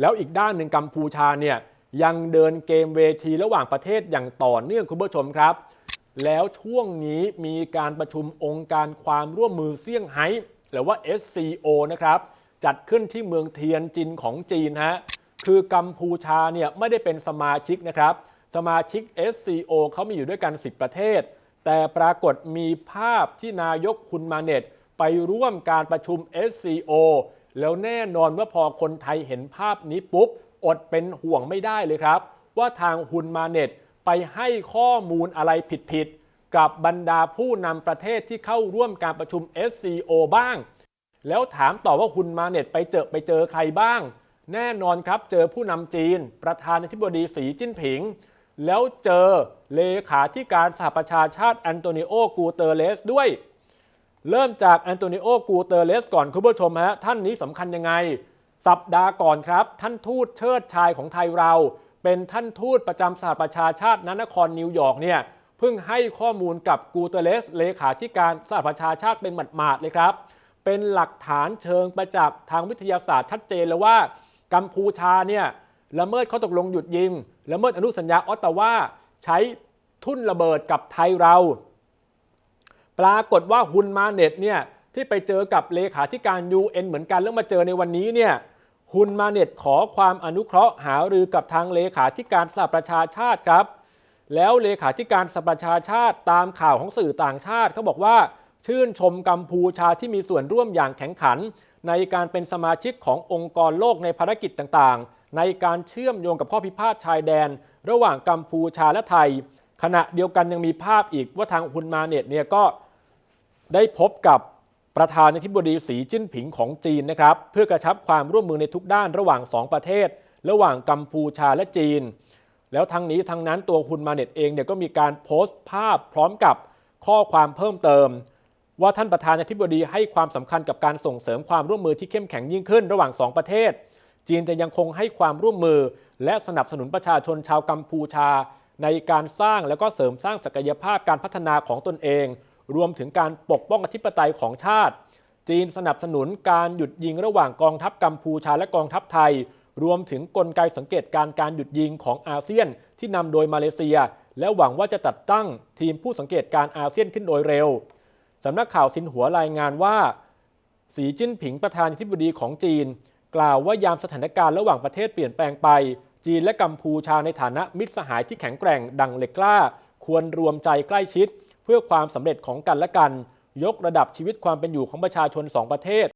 แล้วอีกด้านหนึ่งกัมพูชาเนี่ยยังเดินเกมเวทีระหว่างประเทศอย่างต่อเนื่องคุณผู้ชมครับ แล้วช่วงนี้มีการประชุมองค์การความร่วมมือเซี่ยงไฮ้หรือว่า SCO นะครับจัดขึ้นที่เมืองเทียนจินของจีนฮะคือกัมพูชาเนี่ยไม่ได้เป็นสมาชิกนะครับ สมาชิก SCO เขามีอยู่ด้วยกัน 10 ประเทศ แต่ปรากฏมีภาพที่นายกคุณมาเน็ตไปร่วมการประชุม SCO แล้วแน่นอนว่าพอคนไทยเห็นภาพนี้ปุ๊บ อดเป็นห่วงไม่ได้เลยครับ ว่าทางฮุนมาเน็ตไปให้ข้อมูลอะไรผิดๆกับบรรดาผู้นำประเทศที่เข้าร่วมการประชุม SCO บ้าง แล้วถามต่อว่าคุณมาเน็ตไปเจอไปเจอใครบ้าง แน่นอนครับเจอผู้นำจีน ประธานาธิบดีสีจิ้นผิง แล้วเจอเลขาธิการสหประชาชาติแอนโตนิโอกูเตเรสด้วย เริ่มจากแอนโตนิโอกูเตเรสก่อนคุณผู้ชมฮะท่านนี้สำคัญยังไง สัปดาห์ก่อนครับ ท่านทูตเชิดชายของไทยเรา เป็นท่านทูตประจำสหประชาชาติณนครนิวยอร์กเนี่ยเพิ่งให้ข้อมูลกับกูเตเรสเลขาธิการสหประชาชาติเป็นหมาดๆเลยครับ เป็นหลักฐานเชิงประจักษ์ทางวิทยาศาสตร์ชัดเจนเลยว่า กัมพูชาเนี่ยละเมิดข้อตกลงหยุดยิงละเมิดอนุสัญญาออตตาวาใช้ทุ่นระเบิดกับไทยเรา ปรากฏว่าฮุนมาเน็ตเนี่ยที่ไปเจอกับเลขาธิการ UN เหมือนกันแล้วมาเจอในวันนี้เนี่ยฮุนมาเน็ตขอความอนุเคราะห์หารือกับทางเลขาธิการสหประชาชาติครับ แล้วเลขาธิการสหประชาชาติตามข่าวของสื่อต่างชาติเขาบอกว่า ชื่นชมกัมพูชาที่มีส่วนร่วมอย่างแข็งขัน ในการเป็นสมาชิกขององค์กรโลกในภารกิจต่างๆ ในการเชื่อมโยงกับข้อพิพาทชายแดน ระหว่างกัมพูชาและไทย ขณะเดียวกันยังมีภาพอีกว่าทางฮุนมาเน็ตเนี่ยก็ ได้พบกับประธานาธิบดีสีจิ้นผิงของจีนนะครับ เพื่อกระชับความร่วมมือในทุกด้านระหว่าง 2 ประเทศ ระหว่างกัมพูชาและจีน แล้วทั้งนี้ทั้งนั้นตัวคุณมาเน็ตเองเนี่ยก็มีการโพสต์ภาพพร้อมกับข้อความเพิ่มเติม ว่าท่านประธานาธิบดีให้ความสำคัญกับการส่งเสริมความร่วมมือที่เข้มแข็งยิ่งขึ้นระหว่าง 2 ประเทศ จีนจะยังคงให้ความร่วมมือ และสนับสนุนประชาชนชาวกัมพูชา ในการสร้างและก็เสริมสร้างศักยภาพการพัฒนาของตนเอง รวมถึงการปกป้องอธิปไตยของชาติ จีนสนับสนุนการหยุดยิงระหว่างกองทัพกัมพูชาและกองทัพไทย รวมถึงกลไกสังเกตการการหยุดยิงของอาเซียนที่นำโดยมาเลเซีย และหวังว่าจะจัดตั้งทีมผู้สังเกตการอาเซียนขึ้นโดยเร็วสำนักข่าวซินหัวรายงานว่า สีจิ้นผิงประธานาธิบดีของจีน กล่าวว่ายามสถานการณ์ระหว่างประเทศเปลี่ยนแปลงไป จีนและกัมพูชาในฐานะมิตรสหายที่แข็งแกร่งดังเหล็กกล้า ควรรวมใจใกล้ชิด เพื่อความสำเร็จของกันและกัน ยกระดับชีวิตความเป็นอยู่ของประชาชนสองประเทศ